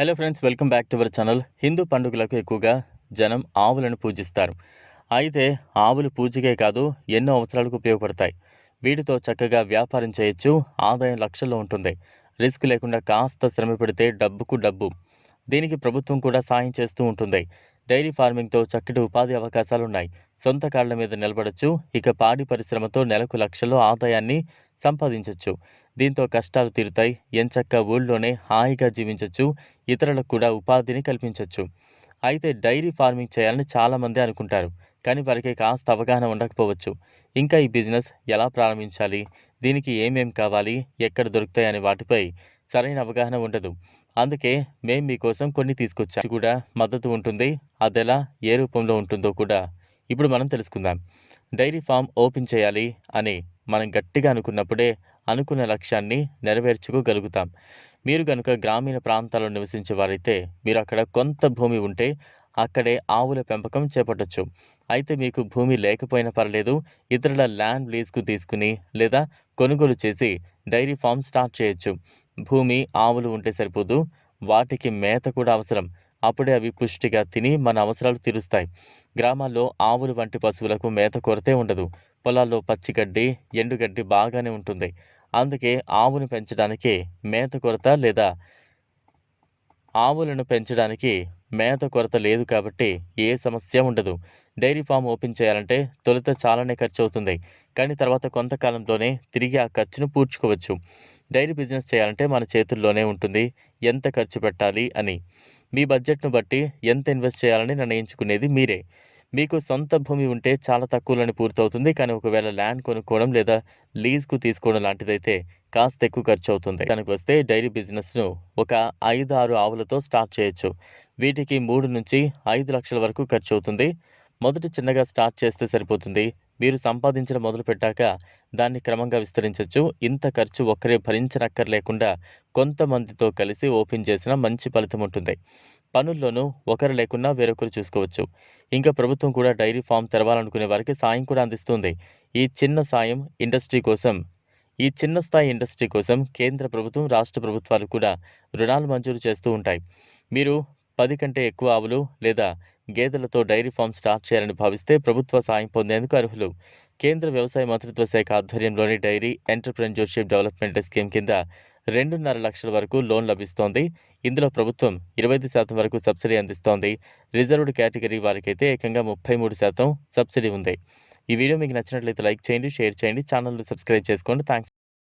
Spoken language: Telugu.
Hello friends welcome back to our channel Hindu పండుగలకు ఎక్కువగా జనం ఆవులను పూజిస్తారు. అయితే ఆవులు పూజకే కాదు ఎన్నో అవసరాలకు ఉపయోగపడతాయి. వీటితో చక్కగా వ్యాపారం చేయొచ్చు ఆదాయం లక్షల్లో ఉంటుంది. రిస్క్ లేకుండా కాస్త శ్రమ పెడితే డబ్బుకు డబ్బు. దీనికి ప్రభుత్వం కూడా సాయం చేస్తూ ఉంటుంది. డైరీ ఫార్మింగ్తో చక్కటి ఉపాధి అవకాశాలు ఉన్నాయి సొంత కాళ్ళ మీద నిలబడచ్చు ఇక పాడి పరిశ్రమతో నెలకు లక్షల్లో ఆదాయాన్ని సంపాదించవచ్చు దీంతో కష్టాలు తీరుతాయి. ఎంచక్క ఊళ్ళోనే హాయిగా జీవించవచ్చు ఇతరులకు కూడా ఉపాధిని కల్పించవచ్చు అయితే డైరీ ఫార్మింగ్ చేయాలని చాలామంది అనుకుంటారు. కానీ వారికి కాస్త అవగాహన ఉండకపోవచ్చు. ఇంకా ఈ బిజినెస్ ఎలా ప్రారంభించాలి? దీనికి ఏమేం కావాలి? ఎక్కడ దొరుకుతాయి అనే వాటిపై సరైన అవగాహన ఉండదు. అందుకే మేము మీకోసం కొన్ని తీసుకొచ్చాం. కూడా మద్దతు ఉంటుంది. అదెలా ఏ రూపంలో ఉంటుందో కూడా ఇప్పుడు మనం తెలుసుకుందాం. డైరీ ఫామ్ ఓపెన్ చేయాలి అని మనం గట్టిగా అనుకున్నప్పుడే అనుకున్న లక్ష్యాన్ని నెరవేర్చుకోగలుగుతాం. మీరు కనుక గ్రామీణ ప్రాంతాల్లో నివసించే వారైతే మీరు అక్కడ కొంత భూమి ఉంటే అక్కడే ఆవుల పెంపకం చేపట్టచ్చు. అయితే మీకు భూమి లేకపోయినా పర్లేదు ఇతరుల ల్యాండ్ లీజ్కు తీసుకుని లేదా కొనుగోలు చేసి డైరీ ఫామ్ స్టార్ట్ చేయొచ్చు. భూమి ఆవులు ఉంటే సరిపోదు వాటికి మేత కూడా అవసరం. అప్పుడే అవి పుష్టిగా తిని మన అవసరాలు తీరుస్తాయి. గ్రామాల్లో ఆవులు వంటి పశువులకు మేత కొరతే ఉండదు. పొలాల్లో పచ్చిగడ్డి ఎండుగడ్డి బాగానే ఉంటుంది. అందుకే ఆవును పెంచడానికి మేత కొరత లేదా ఆవులను పెంచడానికి మేత కొరత లేదు కాబట్టి ఏ సమస్య ఉండదు. డైరీ ఫామ్ ఓపెన్ చేయాలంటే తొలుత చాలానే ఖర్చు అవుతుంది కానీ తర్వాత కొంతకాలంలోనే తిరిగి ఆ ఖర్చును పూడ్చుకోవచ్చు. డైరీ బిజినెస్ చేయాలంటే మన చేతుల్లోనే ఉంటుంది. ఎంత ఖర్చు పెట్టాలి అని. మీ బడ్జెట్ను బట్టి ఎంత ఇన్వెస్ట్ చేయాలని నిర్ణయించుకునేది మీరే. మీకు సొంత భూమి ఉంటే చాలా తక్కువలోనే పూర్తవుతుంది. కానీ ఒకవేళ ల్యాండ్ కొనుక్కోవడం లేదా లీజ్కు తీసుకోవడం లాంటిదైతే కాస్త ఎక్కువ ఖర్చు అవుతుంది దానికి వస్తే డైరీ బిజినెస్ను ఒక ఐదు ఆరు ఆవులతో స్టార్ట్ చేయొచ్చు. వీటికి మూడు నుంచి ఐదు లక్షల వరకు ఖర్చు అవుతుంది మొదటి చిన్నగా స్టార్ట్ చేస్తే సరిపోతుంది. మీరు సంపాదించడం మొదలు పెట్టాక దాన్ని క్రమంగా విస్తరించవచ్చు ఇంత ఖర్చు ఒక్కరే భరించనక్కర్లేకుండా కొంతమందితో కలిసి ఓపెన్ చేసిన మంచి ఫలితం ఉంటుంది. పనుల్లోనూ ఒకరు లేకున్నా వేరొకరు చూసుకోవచ్చు. ఇంకా ప్రభుత్వం కూడా డైరీ ఫామ్ తెరవాలనుకునే వారికి సాయం కూడా అందిస్తుంది. ఈ చిన్న సాయం ఇండస్ట్రీ కోసం ఈ చిన్న స్థాయి ఇండస్ట్రీ కోసం కేంద్ర ప్రభుత్వం రాష్ట్ర ప్రభుత్వాలు కూడా రుణాలు మంజూరు చేస్తూ ఉంటాయి. మీరు పది కంటే ఎక్కువ ఆవులు లేదా గేదెలతో డైరీ ఫామ్ స్టార్ట్ చేయాలని భావిస్తే ప్రభుత్వ సాయం పొందేందుకు అర్హులు. కేంద్ర వ్యవసాయ మంత్రిత్వ శాఖ ఆధ్వర్యంలోని డైరీ ఎంటర్ప్రెన్యూర్షిప్ డెవలప్మెంట్ స్కీమ్ కింద రెండున్నర లక్షల వరకు లోన్ లభిస్తోంది. ఇందులో ప్రభుత్వం ఇరవై ఐదు శాతం వరకు సబ్సిడీ అందిస్తోంది. రిజర్వ్డ్ కేటగిరీ వారికైతే ఏకంగా ముప్పై మూడు శాతం సబ్సిడీ ఉంది. ఈ వీడియో మీకు నచ్చినట్లయితే లైక్ చేయండి షేర్ చేయండి ఛానల్ని సబ్స్క్రైబ్ చేసుకోండి. థ్యాంక్స్